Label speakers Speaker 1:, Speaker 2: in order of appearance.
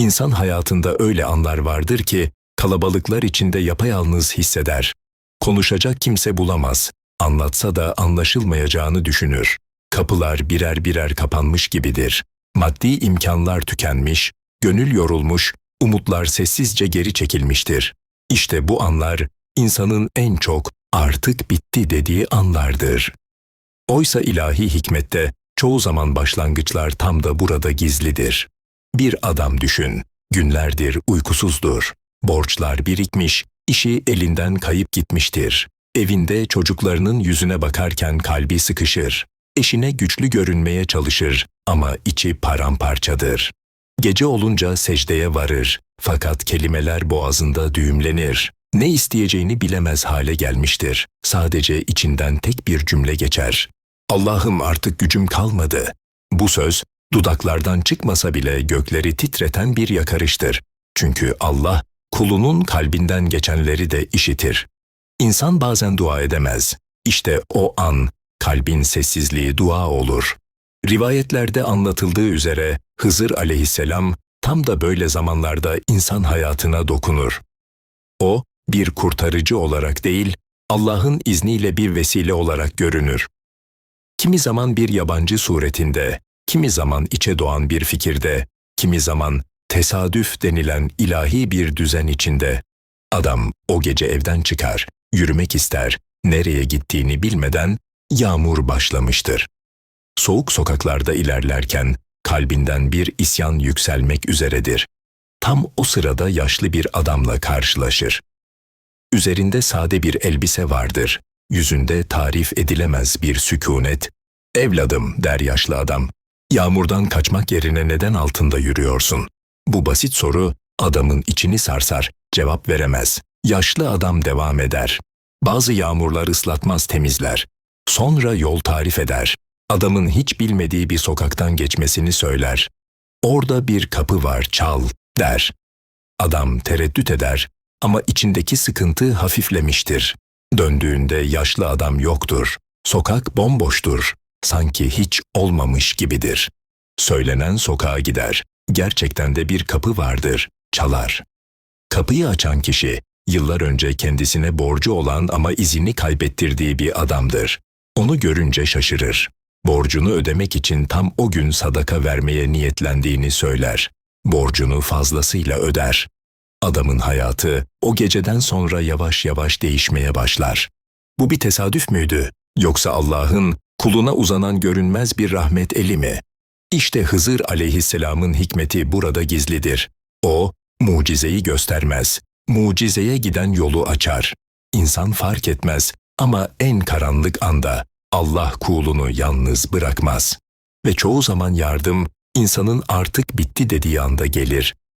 Speaker 1: İnsan hayatında öyle anlar vardır ki kalabalıklar içinde yapayalnız hisseder. Konuşacak kimse bulamaz. Anlatsa da anlaşılmayacağını düşünür. Kapılar birer birer kapanmış gibidir. Maddi imkanlar tükenmiş, gönül yorulmuş, umutlar sessizce geri çekilmiştir. İşte bu anlar insanın en çok artık bitti dediği anlardır. Oysa ilahi hikmette çoğu zaman başlangıçlar tam da burada gizlidir. Bir adam düşün, günlerdir uykusuzdur. Borçlar birikmiş, işi elinden kayıp gitmiştir. Evinde çocuklarının yüzüne bakarken kalbi sıkışır. Eşine güçlü görünmeye çalışır ama içi paramparçadır. Gece olunca secdeye varır fakat kelimeler boğazında düğümlenir. Ne isteyeceğini bilemez hale gelmiştir. Sadece içinden tek bir cümle geçer. Allah'ım artık gücüm kalmadı. Bu söz dudaklardan çıkmasa bile gökleri titreten bir yakarıştır. Çünkü Allah kulunun kalbinden geçenleri de işitir. İnsan bazen dua edemez. İşte o an kalbin sessizliği dua olur. Rivayetlerde anlatıldığı üzere Hızır aleyhisselam tam da böyle zamanlarda insan hayatına dokunur. O, bir kurtarıcı olarak değil, Allah'ın izniyle bir vesile olarak görünür. Kimi zaman bir yabancı suretinde, kimi zaman içe doğan bir fikirde, kimi zaman tesadüf denilen ilahi bir düzen içinde. Adam o gece evden çıkar, yürümek ister, nereye gittiğini bilmeden yağmur başlamıştır. Soğuk sokaklarda ilerlerken kalbinden bir isyan yükselmek üzeredir. Tam o sırada yaşlı bir adamla karşılaşır. Üzerinde sade bir elbise vardır. Yüzünde tarif edilemez bir sükunet. Evladım der yaşlı adam. Yağmurdan kaçmak yerine neden altında yürüyorsun? Bu basit soru adamın içini sarsar, cevap veremez. Yaşlı adam devam eder. Bazı yağmurlar ıslatmaz temizler. Sonra yol tarif eder. Adamın hiç bilmediği bir sokaktan geçmesini söyler. Orada bir kapı var çal der. Adam tereddüt eder ama içindeki sıkıntı hafiflemiştir. Döndüğünde yaşlı adam yoktur. Sokak bomboştur. Sanki hiç olmamış gibidir. Söylenen sokağa gider. Gerçekten de bir kapı vardır. Çalar. Kapıyı açan kişi yıllar önce kendisine borcu olan ama izini kaybettirdiği bir adamdır. Onu görünce şaşırır. Borcunu ödemek için tam o gün sadaka vermeye niyetlendiğini söyler. Borcunu fazlasıyla öder. Adamın hayatı o geceden sonra yavaş yavaş değişmeye başlar. Bu bir tesadüf müydü? Yoksa Allah'ın kuluna uzanan görünmez bir rahmet eli mi? İşte Hızır aleyhisselamın hikmeti burada gizlidir. O, mucizeyi göstermez. Mucizeye giden yolu açar. İnsan fark etmez ama en karanlık anda Allah kulunu yalnız bırakmaz. Ve çoğu zaman yardım insanın artık bitti dediği anda gelir.